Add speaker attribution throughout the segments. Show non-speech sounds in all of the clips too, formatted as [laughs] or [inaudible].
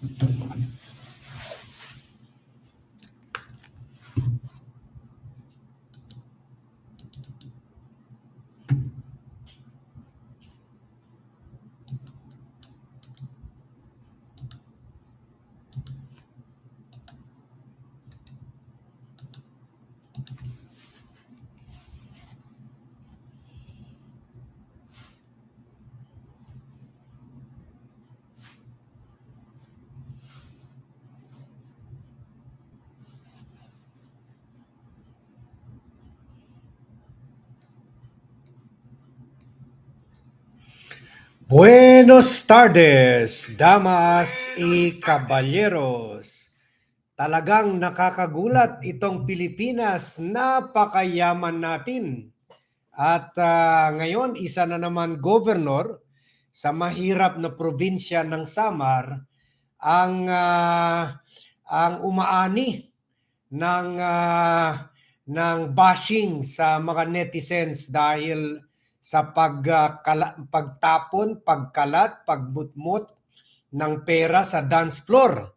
Speaker 1: Thank. Buenos tardes, damas y caballeros. Talagang nakakagulat itong Pilipinas, napakayaman natin. At ah, ngayon, isa na naman governor sa mahirap na probinsya ng Samar ang ah, ang umaani ng ah, ng bashing sa mga netizens dahil sa pag, ah, kala- pagtapon, pagkalat, pagbutmut ng pera sa dance floor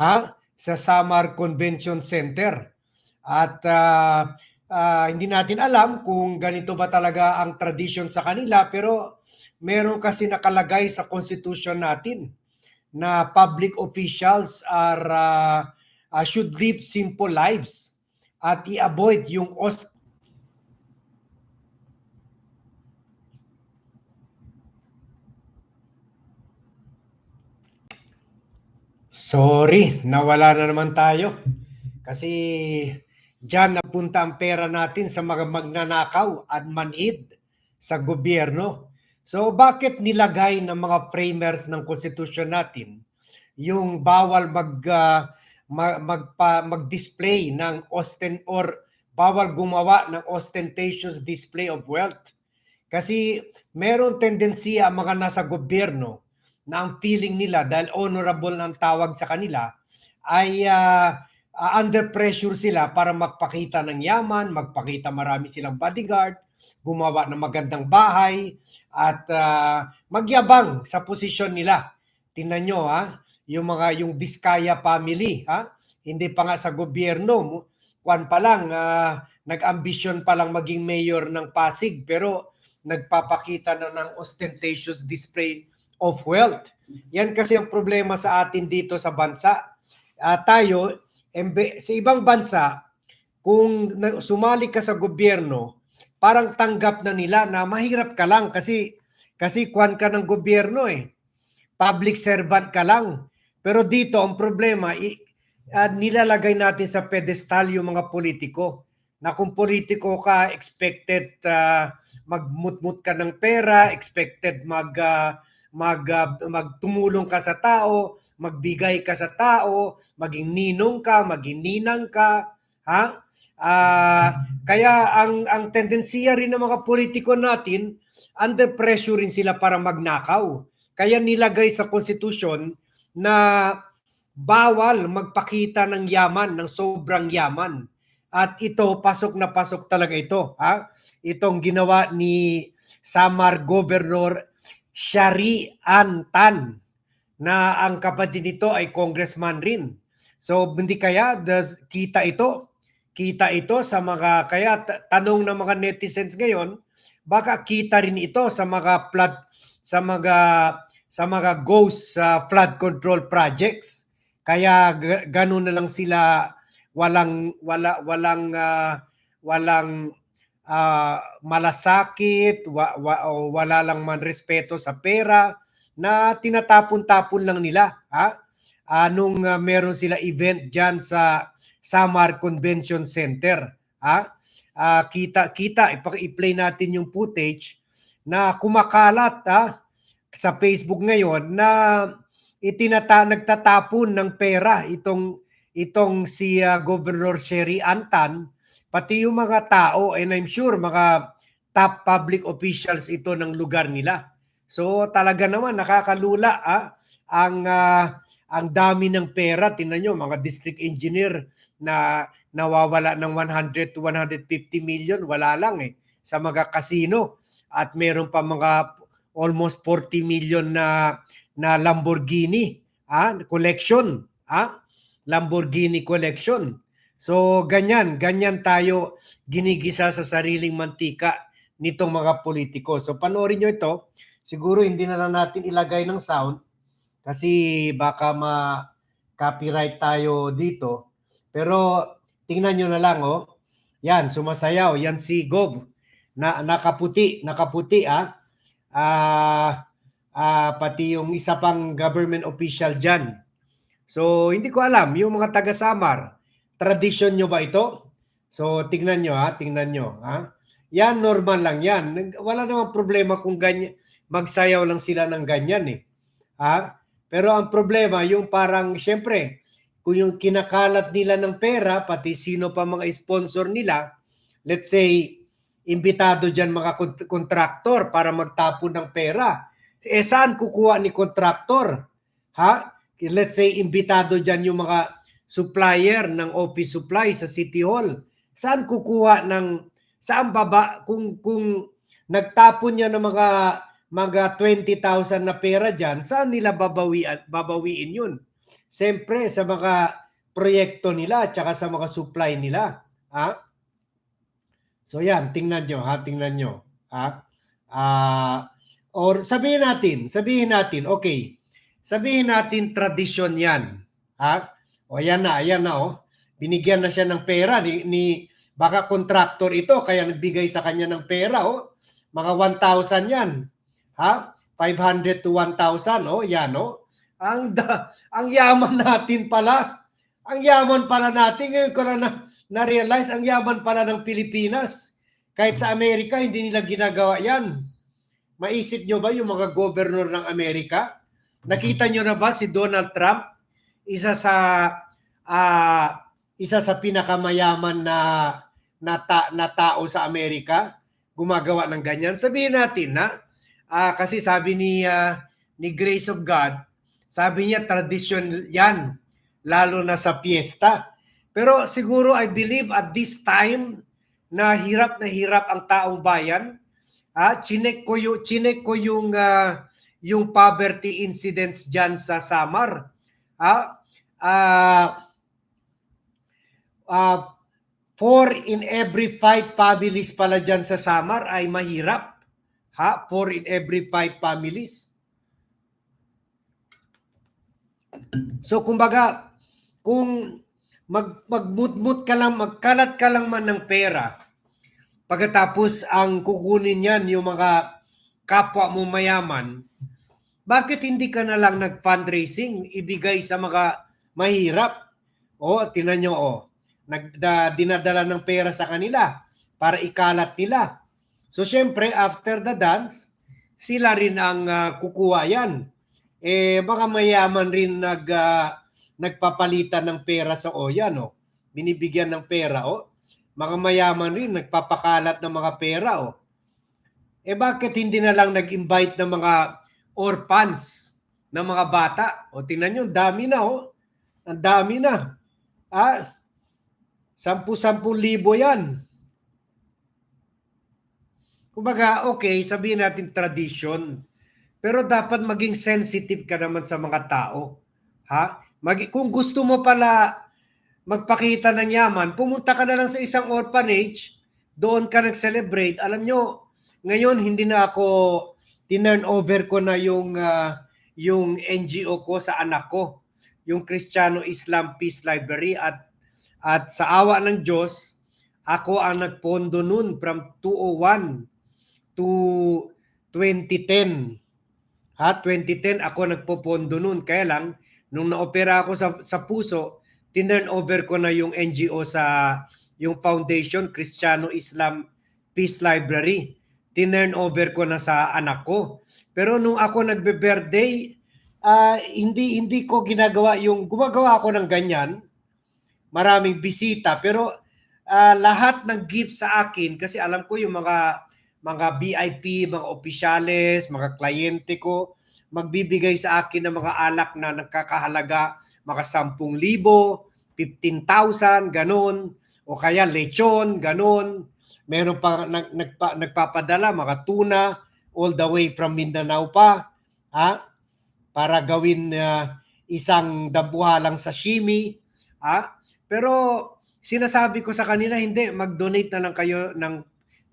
Speaker 1: ha sa Samar Convention Center. At ah, ah, hindi natin alam kung ganito ba talaga ang tradisyon sa kanila pero meron kasi nakalagay sa constitution natin na public officials are ah, ah, should live simple lives at i-avoid yung os Sorry, nawala na naman tayo. Kasi diyan napunta ang pera natin sa mga magnanakaw at manhid sa gobyerno. So bakit nilagay ng mga framers ng konstitusyon natin yung bawal mag ah, ma- magpa, mag-display ng osten or bawal gumawa ng ostentatious display of wealth. Kasi meron tendensiya ang mga nasa gobyerno na ang feeling nila dahil honorable ang tawag sa kanila ay ah, under pressure sila para magpakita ng yaman, magpakita marami silang bodyguard, gumawa ng magandang bahay at ah, magyabang sa posisyon nila. Tingnan nyo ha, yung mga yung Vizcaya family ha, hindi pa nga sa gobyerno, kwan pa lang ah, nag-ambisyon pa lang maging mayor ng Pasig pero nagpapakita na ng ostentatious display of wealth. Yan kasi ang problema sa atin dito sa bansa. Ah, tayo, embe, sa ibang bansa, kung sumali ka sa gobyerno, parang tanggap na nila na mahirap ka lang kasi kasi kwan ka ng gobyerno eh. Public servant ka lang. Pero dito ang problema, i, ah, nilalagay natin sa pedestal yung mga politiko na kung politiko ka, expected ah, magmutmut ka ng pera, expected mag ah, mag ah, magtumulong ka sa tao, magbigay ka sa tao, maging ninong ka, maging ninang ka, ha? Ah, kaya ang ang tendensiya rin ng mga politiko natin, under pressure rin sila para magnakaw. Kaya nilagay sa konstitusyon na bawal magpakita ng yaman, ng sobrang yaman. At ito, pasok na pasok talaga ito. Ha? Itong ginawa ni Samar Governor Shari Antan na ang kapatid nito ay congressman rin. So hindi kaya does, kita ito? Kita ito sa mga kaya ta- tanong ng mga netizens ngayon, baka kita rin ito sa mga flood sa mga sa mga ghost sa flood control projects. Kaya g- ganun na lang sila walang wala walang ah, walang ah, malasakit, wa, wa- wala lang man respeto sa pera na tinatapon-tapon lang nila, ha? Anong ah, meron sila event diyan sa Samar Convention Center, ha? Ah, kita kita ipa- i-play natin yung footage na kumakalat ha sa Facebook ngayon na itinata nagtatapon ng pera itong itong si ah, Governor Sherry Antan pati yung mga tao and I'm sure mga top public officials ito ng lugar nila. So talaga naman nakakalula ah, ang ah, ang dami ng pera. Tingnan nyo, mga district engineer na nawawala ng 100 to 150 million, wala lang eh, sa mga kasino. At meron pa mga almost 40 million na na Lamborghini ah, collection, ah, Lamborghini collection. So ganyan, ganyan tayo ginigisa sa sariling mantika nitong mga politiko. So panoorin nyo ito. Siguro hindi na lang natin ilagay ng sound kasi baka ma-copyright tayo dito. Pero tingnan nyo na lang, oh. Yan, sumasayaw. Yan si Gov. Na, nakaputi, nakaputi, ah. Ah, ah, pati yung isa pang government official dyan. So, hindi ko alam, yung mga taga-Samar, tradition nyo ba ito? So, tingnan nyo ha, tingnan nyo ha. Yan, normal lang yan. Wala namang problema kung ganyan, magsayaw lang sila ng ganyan eh. Ha? Pero ang problema, yung parang, syempre, kung yung kinakalat nila ng pera, pati sino pa mga sponsor nila, let's say, imbitado dyan mga kont- kontraktor para magtapon ng pera. Eh, saan kukuha ni kontraktor? Ha? Let's say, imbitado dyan yung mga supplier ng office supply sa City Hall. Saan kukuha ng, saan baba, kung, kung nagtapon niya ng mga mga 20,000 na pera dyan, saan nila babawian, babawiin yun? Siyempre, sa mga proyekto nila, tsaka sa mga supply nila. Ha? So yan, tingnan nyo, ha? Tingnan nyo. Ha? Ah, or sabihin natin, sabihin natin, okay, sabihin natin tradisyon yan. Ha? O yan na, ayan na, oh. Binigyan na siya ng pera ni, ni baka contractor ito, kaya nagbigay sa kanya ng pera, oh. Mga 1,000 yan. Ha? 500 to 1,000, oh, yan, oh. Ang, da, ang yaman natin pala. Ang yaman pala natin. Ngayon ko na, na na-realize, ang yaman pala ng Pilipinas. Kahit sa Amerika, hindi nila ginagawa yan. Maisip nyo ba yung mga governor ng Amerika? Nakita nyo na ba si Donald Trump? Isa sa ah, isa sa pinakamayaman na na, ta- na tao sa Amerika gumagawa ng ganyan. Sabihin natin na ah, kasi sabi ni ah, ni Grace of God, sabi niya tradition yan lalo na sa piyesta. Pero siguro I believe at this time na hirap na hirap ang taong bayan, ah, chinek ko yung chinek ko yung ah, yung poverty incidents diyan sa Samar. Ah, ah, ah, four in every five families pala dyan sa Samar ay mahirap. Ha? Four in every five families. So kumbaga, kung mag magmutmut ka lang, magkalat ka lang man ng pera, pagkatapos ang kukunin niyan yung mga kapwa mo mayaman, bakit hindi ka na lang nag-fundraising, ibigay sa mga mahirap? O, tinan nyo, o, nagda, dinadala ng pera sa kanila para ikalat nila. So, syempre, after the dance, sila rin ang ah, kukuha yan. Eh, baka mayaman rin nag, ah, nagpapalitan ng pera sa Oya, no? Binibigyan ng pera, o. Mga mayaman rin, nagpapakalat ng mga pera, o. Eh, bakit hindi na lang nag-invite ng mga orphans ng mga bata? O, tingnan nyo, dami na, o. Ang dami na. Ah, sampu-sampu libo yan. Kumbaga, okay, sabihin natin tradition. Pero dapat maging sensitive ka naman sa mga tao. Ha? Mag- kung gusto mo pala magpakita ng yaman, pumunta ka na lang sa isang orphanage, doon ka nag-celebrate. Alam nyo, ngayon hindi na ako tinurn over ko na yung ah, yung NGO ko sa anak ko, yung Kristiyano Islam Peace Library at at sa awa ng Diyos, ako ang nagpondo nun from 201 to 2010. Ha, 2010 ako nagpopondo nun. Kaya lang, nung naopera ako sa, sa puso, tinurn over ko na yung NGO sa yung foundation, Kristiyano Islam Peace Library. Tinurn over ko na sa anak ko. Pero nung ako nagbe-birthday, ah, hindi hindi ko ginagawa yung gumagawa ako ng ganyan. Maraming bisita pero ah, lahat ng gift sa akin kasi alam ko yung mga mga VIP, mga opisyales, mga kliyente ko, magbibigay sa akin ng mga alak na nagkakahalaga mga 10,000, 15,000, ganon. O kaya lechon, ganon. Meron pa nag, nagpa, nagpapadala mga tuna all the way from Mindanao pa. Ha? Para gawin uh, isang dabuhalang sashimi. Ah, pero sinasabi ko sa kanila, hindi, mag-donate na lang kayo ng,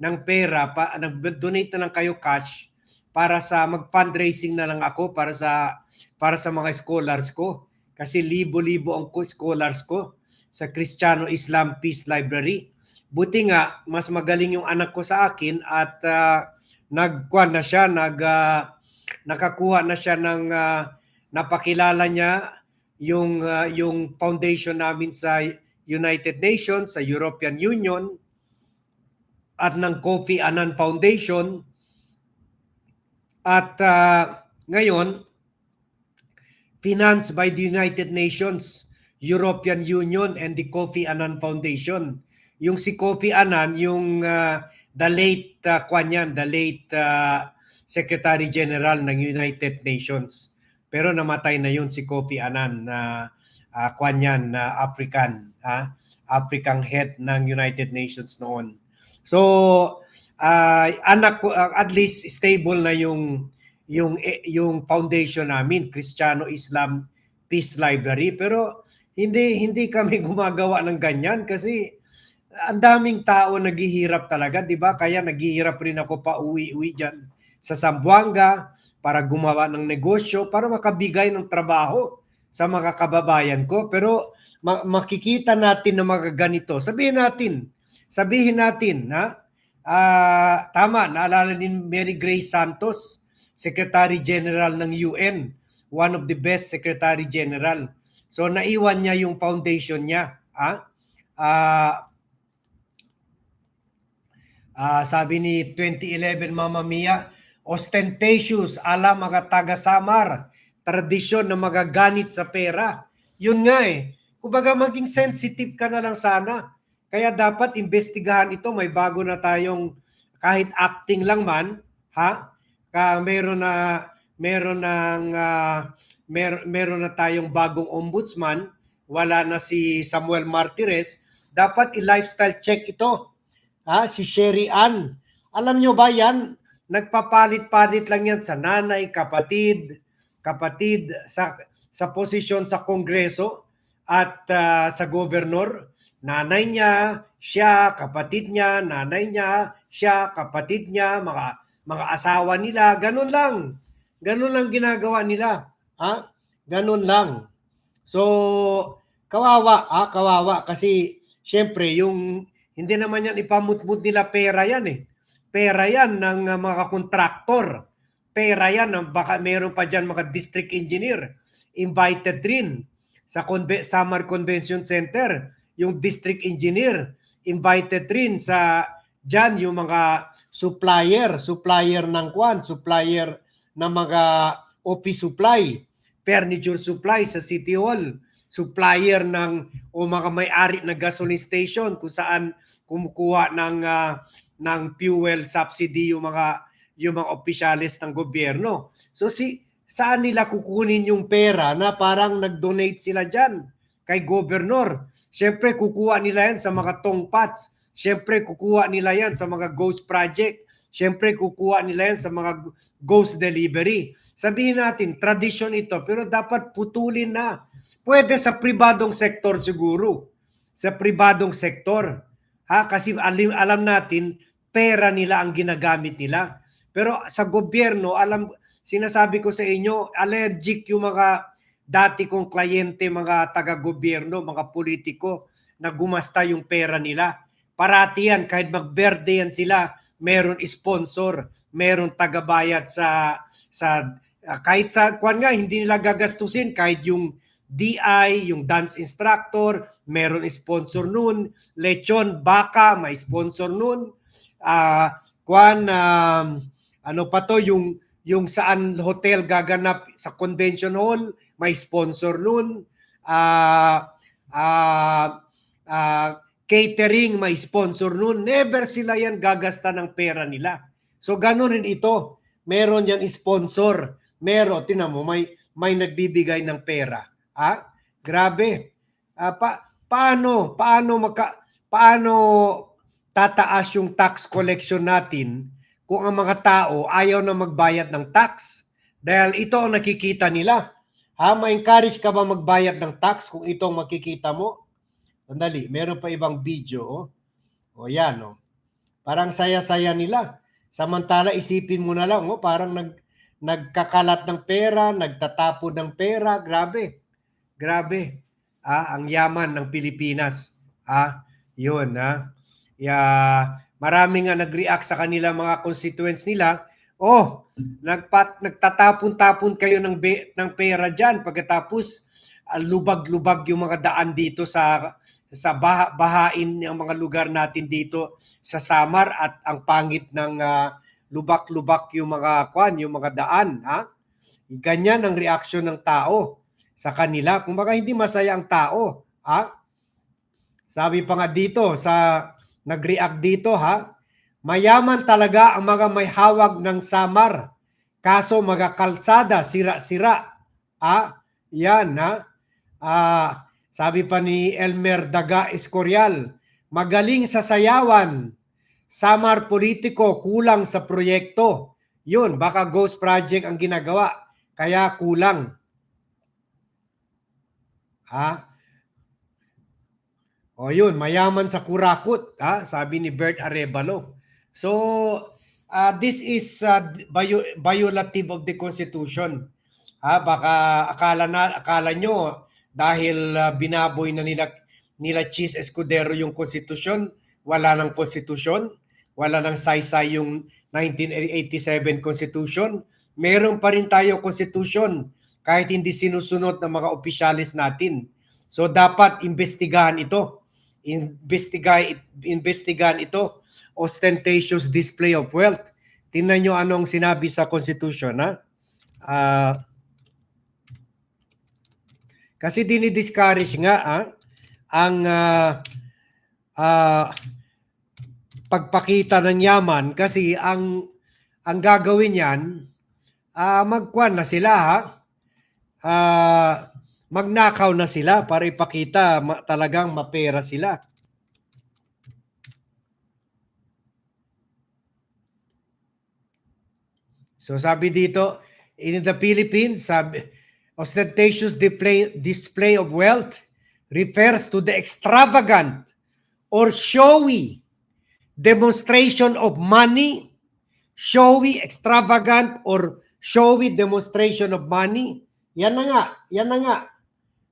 Speaker 1: ng pera, pa, nag-donate na lang kayo cash para sa mag-fundraising na lang ako para sa para sa mga scholars ko. Kasi libo-libo ang scholars ko sa Kristiyano Islam Peace Library. Buti nga, mas magaling yung anak ko sa akin at uh, nagkuhan na siya, nag, ah, nakakuha na siya ng ah, napakilala niya yung ah, yung foundation namin sa United Nations, sa European Union at ng Kofi Annan Foundation. At ah, ngayon, financed by the United Nations, European Union, and the Kofi Annan Foundation. Yung si Kofi Annan, yung ah, the late, uh, kwan yan, the late ah, Secretary General ng United Nations. Pero namatay na yun si Kofi Annan na uh, kwan yan, na African, ha? African head ng United Nations noon. So, ah, anak ko, ah, at least stable na yung yung eh, yung foundation namin, Kristiyano Islam Peace Library, pero hindi hindi kami [laughs] gumagawa ng ganyan kasi ang daming tao naghihirap talaga, 'di ba? Kaya naghihirap rin ako pa uwi-uwi diyan sa Zamboanga para gumawa ng negosyo para makabigay ng trabaho sa mga kababayan ko. Pero ma- makikita natin na mga ganito. Sabihin natin, sabihin natin, ha? Ah, tama, naalala ni Mary Grace Santos, Secretary General ng UN, one of the best Secretary General. So naiwan niya yung foundation niya, ha? Ah, ah, sabi ni 2011 Mama Mia, ostentatious ala mga taga Samar, tradisyon na magaganit sa pera. Yun nga eh. Kumbaga maging sensitive ka na lang sana. Kaya dapat investigahan ito. May bago na tayong kahit acting lang man, ha? Ka meron na meron ng ah, mer, meron na tayong bagong ombudsman, wala na si Samuel Martires, dapat i-lifestyle check ito. Ha, si Sherry Ann. Alam nyo ba yan? Nagpapalit-palit lang yan sa nanay, kapatid, kapatid sa sa posisyon sa kongreso at ah, sa gobernador. Nanay niya, siya, kapatid niya, nanay niya, siya, kapatid niya, mga mga asawa nila, ganun lang. Ganun lang ginagawa nila. Ha? Ganun lang. So, kawawa, ah, kawawa kasi syempre yung hindi naman yan ipamutmut nila pera yan eh. Pera yan ng uh, mga kontraktor. Pera yan ng baka meron pa diyan mga district engineer invited rin sa Conve- Samar Convention Center yung district engineer invited rin sa diyan yung mga supplier, supplier ng kwan, supplier ng mga office supply, furniture supply sa City Hall, supplier ng o mga may-ari ng gasoline station kung saan kumukuha ng ah, ng fuel subsidy yung mga yung mga opisyalis ng gobyerno. So si saan nila kukunin yung pera na parang nag-donate sila diyan kay governor? Siyempre kukuha nila yan sa mga tongpats. Siyempre kukuha nila yan sa mga ghost project. Siyempre kukuha nila yan sa mga ghost delivery. Sabihin natin, tradition ito, pero dapat putulin na. Pwede sa pribadong sektor siguro. Sa pribadong sektor. Ha? Kasi alam, alam natin, pera nila ang ginagamit nila. Pero sa gobyerno, alam, sinasabi ko sa inyo, allergic yung mga dati kong kliyente, mga taga-gobyerno, mga politiko, na gumasta yung pera nila. Parati yan, kahit mag-birthday yan sila, meron sponsor, meron tagabayad sa sa ah, kahit sa kwan nga hindi nila gagastusin kahit yung DI, yung dance instructor, meron sponsor nun, lechon, baka, may sponsor nun. Ah, kwan um, ano pa to yung yung saan hotel gaganap sa convention hall, may sponsor nun. Ah ah ah, catering, may sponsor nun. Never sila yan gagasta ng pera nila. So ganun rin ito. Meron yan sponsor. Meron, tinan mo, may, may nagbibigay ng pera. Ah, grabe. Ah, pa, paano, paano maka, paano tataas yung tax collection natin kung ang mga tao ayaw na magbayad ng tax? Dahil ito ang nakikita nila. Ha, ma-encourage ka ba magbayad ng tax kung itong makikita mo? Sandali, meron pa ibang video. Oh. O yan, oh. Parang saya-saya nila. Samantala, isipin mo na lang, oh, parang nag, nagkakalat ng pera, nagtatapon ng pera. Grabe. Grabe. Ah, ang yaman ng Pilipinas. Ah, yun, ha. Ya, marami nga nag-react sa kanila mga constituents nila. Oh, nagpat nagtatapon-tapon kayo ng be, ng pera diyan pagkatapos ah, lubag-lubag yung mga daan dito sa sa bah, bahain ng mga lugar natin dito sa Samar at ang pangit ng ah, lubak-lubak yung mga kwan, yung mga daan, ha? Ganyan ang reaksyon ng tao sa kanila. Kung baka hindi masaya ang tao, ha? Sabi pa nga dito sa nag-react dito, ha? Mayaman talaga ang mga may hawag ng Samar. Kaso mga kalsada, sira-sira. Ah, yan ha. Ah, sabi pa ni Elmer Daga Escorial, magaling sa sayawan. Samar politiko, kulang sa proyekto. Yun, baka ghost project ang ginagawa. Kaya kulang. Ha? O yun, mayaman sa kurakot, ha? sabi ni Bert Arevalo. So, uh, this is uh, violative of the Constitution. Ha, baka akala na akala nyo dahil uh, binaboy na nila nila Cheese Escudero yung konstitusyon, wala nang konstitusyon, wala nang saysay yung 1987 Constitution. Meron pa rin tayo konstitusyon kahit hindi sinusunod ng mga opisyalis natin. So dapat imbestigahan ito. Investigahan, investigahan ito ostentatious display of wealth. Tingnan nyo anong sinabi sa Constitution, ha? Ah, kasi dinidiscourage nga ha, ang ah, ah, pagpakita ng yaman kasi ang ang gagawin yan ah, magkwan na sila ha. Ah, magnakaw na sila para ipakita ma- talagang mapera sila. So sabi dito, in the Philippines, sabi, ostentatious display, display of wealth refers to the extravagant or showy demonstration of money, showy, extravagant, or showy demonstration of money. Yan na nga, yan na nga.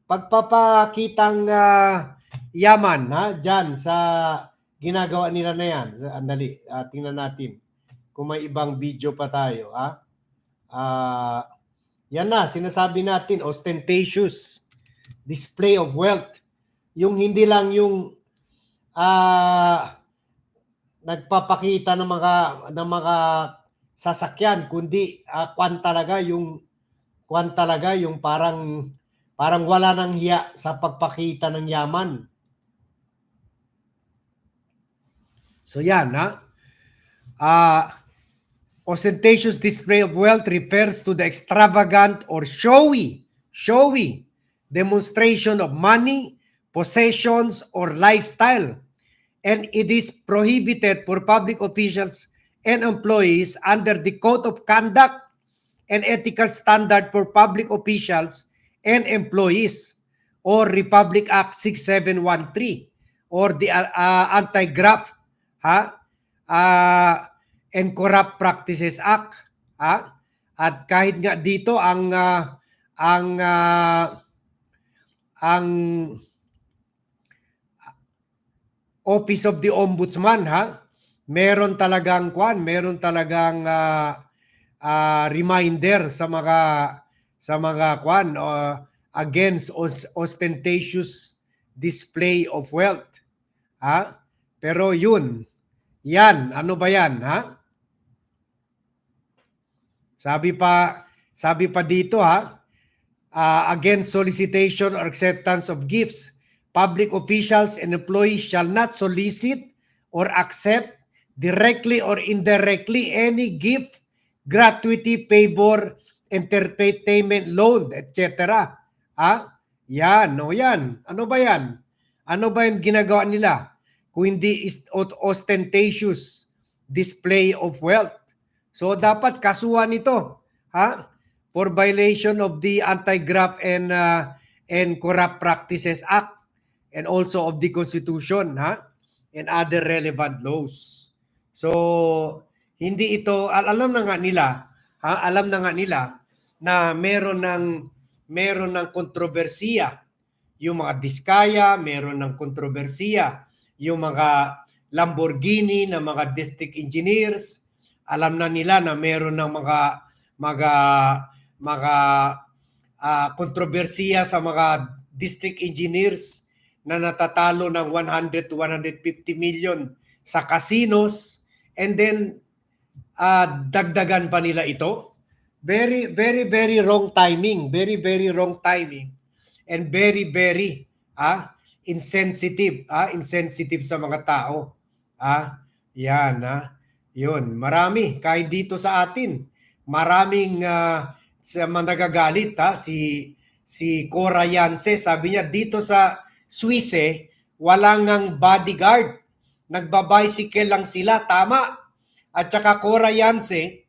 Speaker 1: Pagpapakitang ah, yaman ha, dyan sa ginagawa nila na yan. Andali, ah, tingnan natin kung may ibang video pa tayo, ha? Ah, yan na, sinasabi natin, ostentatious display of wealth. Yung hindi lang yung ah, nagpapakita ng mga ng mga sasakyan, kundi ah, kwan talaga yung kwan talaga yung parang parang wala nang hiya sa pagpakita ng yaman. So yan, ha? Ah, ostentatious display of wealth refers to the extravagant or showy, showy demonstration of money, possessions, or lifestyle. And it is prohibited for public officials and employees under the Code of Conduct and Ethical Standard for Public Officials and Employees or Republic Act 6713 or the uh, uh, Anti-Graft ha? Ah, and Corrupt Practices Act, ha? At kahit nga dito ang ah, ang ah, ang Office of the Ombudsman, ha? Meron talagang kwan, meron talagang ah, ah, reminder sa mga sa mga kwan uh, against os- ostentatious display of wealth. Ha? Pero yun, yan, ano ba yan, ha? Sabi pa, sabi pa dito ha, uh, against solicitation or acceptance of gifts, public officials and employees shall not solicit or accept directly or indirectly any gift, gratuity, favor, entertainment, loan, etc. Ha? Yan, no yan. Ano ba yan? Ano ba yung ginagawa nila? Kung hindi ostentatious display of wealth. So dapat kasuhan ito. Ha? for violation of the Anti-Graft and uh, and Corrupt Practices Act and also of the Constitution, ha? And other relevant laws. So, hindi ito al- alam na nga nila, ha? Alam na nga nila na meron ng meron ng kontrobersiya yung mga Diskaya, meron ng kontrobersiya yung mga Lamborghini na mga district engineers. Alam na nila na meron ng mga mga mga ah, kontrobersiya sa mga district engineers na natatalo ng 100 to 150 million sa casinos and then ah, dagdagan pa nila ito. Very, very, very wrong timing. Very, very wrong timing. And very, very ah, insensitive. Ah, insensitive sa mga tao. Ah, yan. Ah. Yun. Marami. Kahit dito sa atin. Maraming ah, sa nagagalit. Ha? Si, si Cora Yance, sabi niya, dito sa Swiss, eh, wala ngang bodyguard. Nagbabicycle lang sila. Tama. At saka Cora Yance,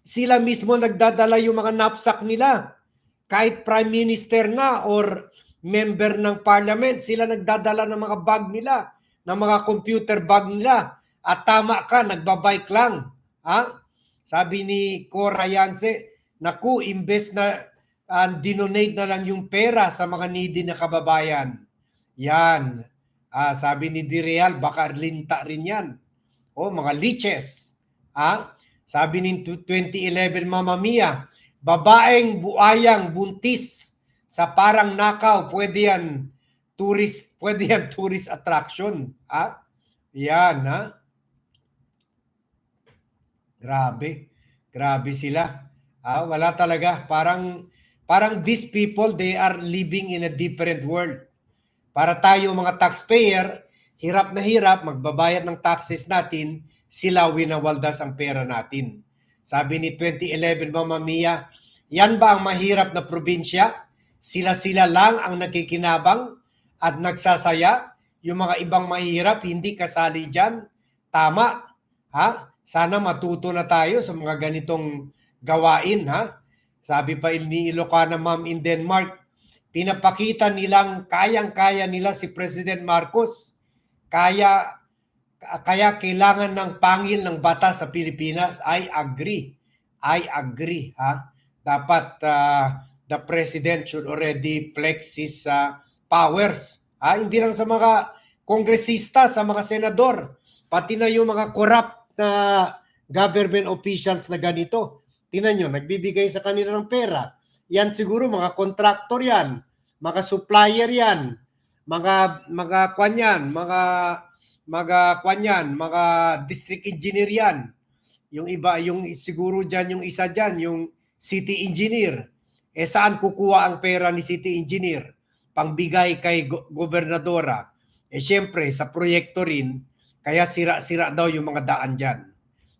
Speaker 1: sila mismo nagdadala yung mga knapsack nila. Kahit prime minister na or member ng parliament, sila nagdadala ng mga bag nila, ng mga computer bag nila. At tama ka, nagbabike lang. Ha? Sabi ni Cora Yance, naku, imbes na uh, dinonate na lang yung pera sa mga needy na kababayan. Yan. Ah, sabi ni Direal, baka linta rin yan. O, mga liches. Ha? Sabi ni 2011 Mama Mia, babaeng buayang buntis sa parang nakaw, pwede yan tourist, pwede yan tourist attraction. Ha? Yan, ha? Grabe. Grabe sila. Ah, wala talaga. Parang parang these people, they are living in a different world. Para tayo mga taxpayer, hirap na hirap, magbabayad ng taxes natin, sila winawaldas ang pera natin. Sabi ni 2011 Mama Mia, yan ba ang mahirap na probinsya? Sila-sila lang ang nakikinabang at nagsasaya. Yung mga ibang mahirap, hindi kasali dyan. Tama. Ha? Sana matuto na tayo sa mga ganitong gawain. Ha? Sabi pa ni Ilocana Ma'am in Denmark, pinapakita nilang kayang-kaya nila si President Marcos. Kaya kaya kailangan ng pangil ng bata sa Pilipinas. I agree. I agree. Ha? Dapat uh, the president should already flex his uh, powers. Ha? Hindi lang sa mga kongresista, sa mga senador, pati na yung mga corrupt na government officials na ganito. Tingnan nyo, nagbibigay sa kanila ng pera. Yan siguro mga contractor yan, mga supplier yan, mga mga kwan yan, mga mga kwan yan, mga district engineer yan. Yung iba, yung siguro dyan, yung isa dyan, yung city engineer. Eh saan kukuha ang pera ni city engineer? Pangbigay kay go- gobernadora. Eh syempre, sa proyekto rin, kaya sira-sira daw yung mga daan dyan.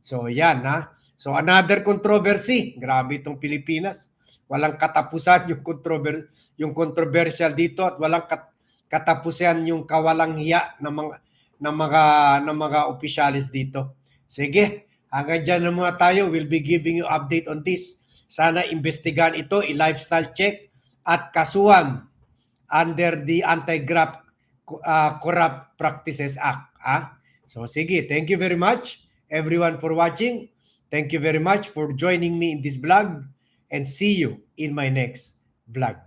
Speaker 1: So yan ha. So another controversy. Grabe itong Pilipinas. Walang katapusan yung controver yung controversial dito at walang kat- katapusan yung kawalang hiya ng mga ng mga ng mga opisyalis dito. Sige, hanggang dyan na muna tayo. We'll be giving you update on this. Sana investigahan ito, i-lifestyle check at kasuhan under the Anti-Graft uh, Corrupt Practices Act. Ah? So sige, thank you very much everyone for watching. Thank you very much for joining me in this vlog and see you in my next vlog.